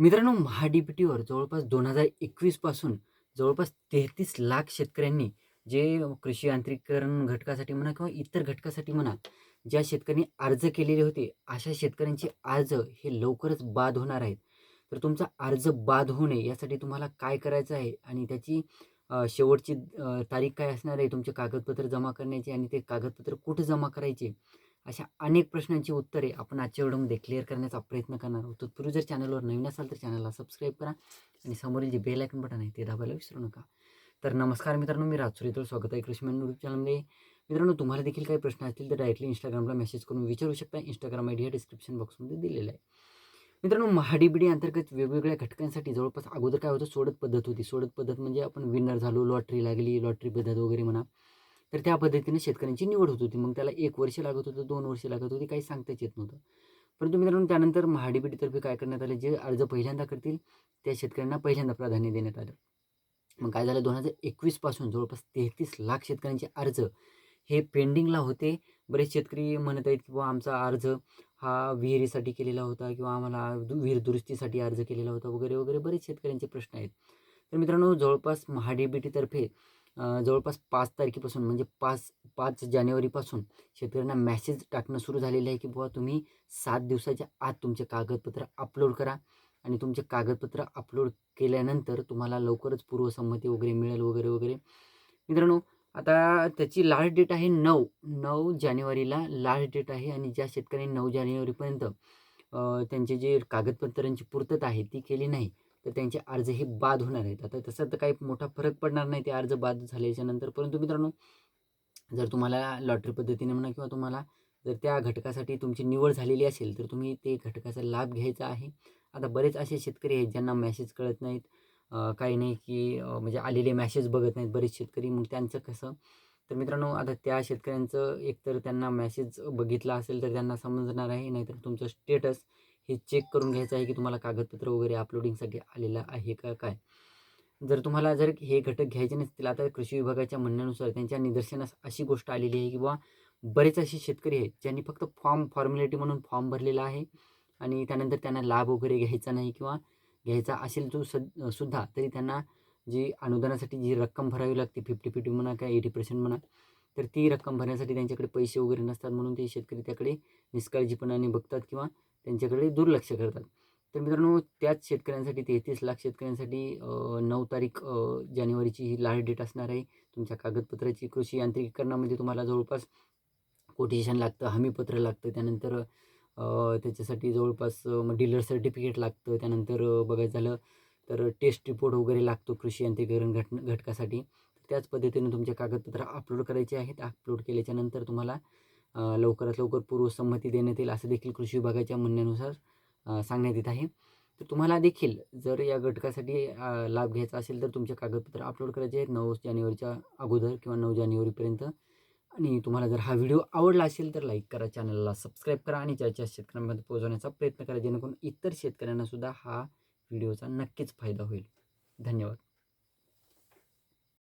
मित्रांनो महा D P टीवर जवळपास दोन हजार एकवीसपासून जवळपास तेहतीस लाख शेतकऱ्यांनी जे कृषी यांत्रिकरण घटकासाठी म्हणा किंवा इतर घटकासाठी म्हणा ज्या शेतकऱ्यांनी अर्ज केलेले होते अशा शेतकऱ्यांचे अर्ज हे लवकरच बाद होणार आहेत. तर तुमचा अर्ज बाद होऊ नये यासाठी तुम्हाला काय करायचं आहे आणि त्याची शेवटची तारीख काय असणार आहे? तुमचे कागदपत्र जमा करण्याची आणि ते कागदपत्र कुठे जमा करायचे? अशा अनेक प्रश्नांची उत्तरे आपण आजच्या व्हिडिओमध्ये क्लिअर करण्याचा प्रयत्न करणार आहोत. तत्पूर्वी जर चॅनलवर नवीन असाल तर चॅनलला सबस्क्राईब करा आणि समोरील जे बेल आयकन बटन आहे ते दाबायला विसरू नका. तर नमस्कार मित्रांनो मी राजसुरीतोळ स्वागत आहे कृषी यूट्यूब चॅनलमध्ये मित्रांनो तुम्हाला देखील काही प्रश्न असतील तर डायरेक्टली इंस्टाग्रामला मेसेज करून विचारू शकता. इंस्टाग्राम आय डी या डिस्क्रिप्शन बॉक्समध्ये दिलेलं आहे. मित्रांनो महाडीबीडी अंतर्गत वेगवेगळ्या घटकांसाठी जवळपास अगोदर काय होतं? सोडत पद्धत होती. सोडत पद्धत म्हणजे आपण विनर झालो लॉटरी लागली लॉटरी पद्धत वगैरे म्हणा. तर त्या पद्धतीने शेतकऱ्यांची निवड होत होती. मग त्याला एक वर्ष लागत होतं दोन वर्ष लागत होती काही सांगताच येत नव्हतं. परंतु मित्रांनो त्यानंतर महाडीबीटीतर्फे काय करण्यात आले? जे अर्ज पहिल्यांदा करतील त्या शेतकऱ्यांना पहिल्यांदा प्राधान्य देण्यात आलं. मग काय झालं? दोन हजार एकवीसपासून जवळपास तेहतीस लाख शेतकऱ्यांचे अर्ज हे पेंडिंगला होते. बरेच शेतकरी म्हणत आहेत की आमचा अर्ज हा विहिरीसाठी केलेला होता किंवा आम्हाला विहीर दुरुस्तीसाठी अर्ज केलेला होता वगैरे वगैरे बरेच शेतकऱ्यांचे प्रश्न आहेत. तर मित्रांनो जवळपास महाडीबीटीतर्फे जवळपास पाच तारखेपासून म्हणजे पाच पाच जानेवारीपासून शेतकऱ्यांना मॅसेज टाकणं सुरू झालेलं आहे की बुवा तुम्ही सात दिवसाच्या आत तुमचे कागदपत्र अपलोड करा आणि तुमचे कागदपत्र अपलोड केल्यानंतर तुम्हाला लवकरच पूर्वसंमती वगैरे मिळेल वगैरे वगैरे. मित्रांनो आता त्याची लास्ट डेट आहे नऊ नऊ जानेवारीला लास्ट डेट आहे आणि ज्या शेतकऱ्यांनी नऊ जानेवारीपर्यंत त्यांचे जे कागदपत्रांची पूर्तता आहे ती केली नाही. तर त्यांचे अर्ज हे बाद होणार आहेत. आता तसं तर काही मोठा फरक पडणार नाही ते अर्ज बाद झाल्याच्यानंतर. परंतु मित्रांनो जर तुम्हाला लॉटरी पद्धतीने म्हणा किंवा तुम्हाला जर त्या घटकासाठी तुमची निवड झालेली असेल तर तुम्ही ते घटकाचा लाभ घ्यायचा आहे. आता बरेच असे शेतकरी आहेत ज्यांना मॅसेज कळत नाहीत. काही नाही की म्हणजे आलेले मॅसेज बघत नाहीत बरेच शेतकरी. मग त्यांचं कसं? तर मित्रांनो आता त्या शेतकऱ्यांचं एकतर त्यांना मॅसेज बघितला असेल तर त्यांना समजणार आहे. नाहीतर तुमचं स्टेटस हे चेक करून घ्यायचं आहे की तुम्हाला कागदपत्र वगैरे अपलोडिंगसाठी आलेलं आहे का काय? जर तुम्हाला जर हे घटक घ्यायचे नसतील आता कृषी विभागाच्या म्हणण्यानुसार त्यांच्या निदर्शनास अशी गोष्ट आलेली आहे की बुवा बरेच असे शेतकरी आहेत ज्यांनी फक्त फॉर्म फॉर्मॅलिटी म्हणून फॉर्म भरलेला आहे आणि त्यानंतर त्यांना लाभ वगैरे घ्यायचा नाही किंवा घ्यायचा असेल तो सद सुद्धा तरी त्यांना जी अनुदानासाठी जी रक्कम भरावी लागते फिफ्टी फिफ्टी म्हणा काय एटी पर्सेंट म्हणा तर ती रक्कम भरण्यासाठी त्यांच्याकडे पैसे वगैरे नसतात म्हणून ते शेतकरी त्याकडे निष्काळजीपणाने बघतात किंवा त्यांच्याकडे दुर्लक्ष करतात. तर मित्रांनो त्याच शेतकऱ्यांसाठी तेहतीस लाख शेतकऱ्यांसाठी नऊ तारीख जानेवारीची ही लास्ट डेट असणार आहे. तुमच्या कागदपत्राची कृषी यांत्रिकीकरणामध्ये तुम्हाला जवळपास कोटेशन लागतं हमीपत्र लागतं त्यानंतर त्याच्यासाठी जवळपास मग डीलर सर्टिफिकेट लागतं त्यानंतर बघायचं झालं तर टेस्ट रिपोर्ट वगैरे लागतो कृषी यांत्रिकीकरण घट घटकासाठी. त्याच पद्धतीने तुमचे कागदपत्र अपलोड करायचे आहेत. अपलोड केल्याच्यानंतर तुम्हाला लवकरात लवकर पूर्वसंमती देण्यात येईल असं देखील कृषी विभागाच्या म्हणण्यानुसार सांगण्यात येत आहे. तर तुम्हाला देखील जर या घटकासाठी लाभ घ्यायचा असेल तर तुमचे कागदपत्र अपलोड करायचे आहेत नऊ जानेवारीच्या अगोदर किंवा नऊ जानेवारीपर्यंत. आणि तुम्हाला जर हा व्हिडिओ आवडला असेल तर लाईक करा चॅनलला सबस्क्राईब करा आणि ज्याच्या शेतकऱ्यांमध्ये पोहोचवण्याचा प्रयत्न करा जेणेकरून इतर शेतकऱ्यांनासुद्धा हा व्हिडिओचा नक्कीच फायदा होईल. धन्यवाद.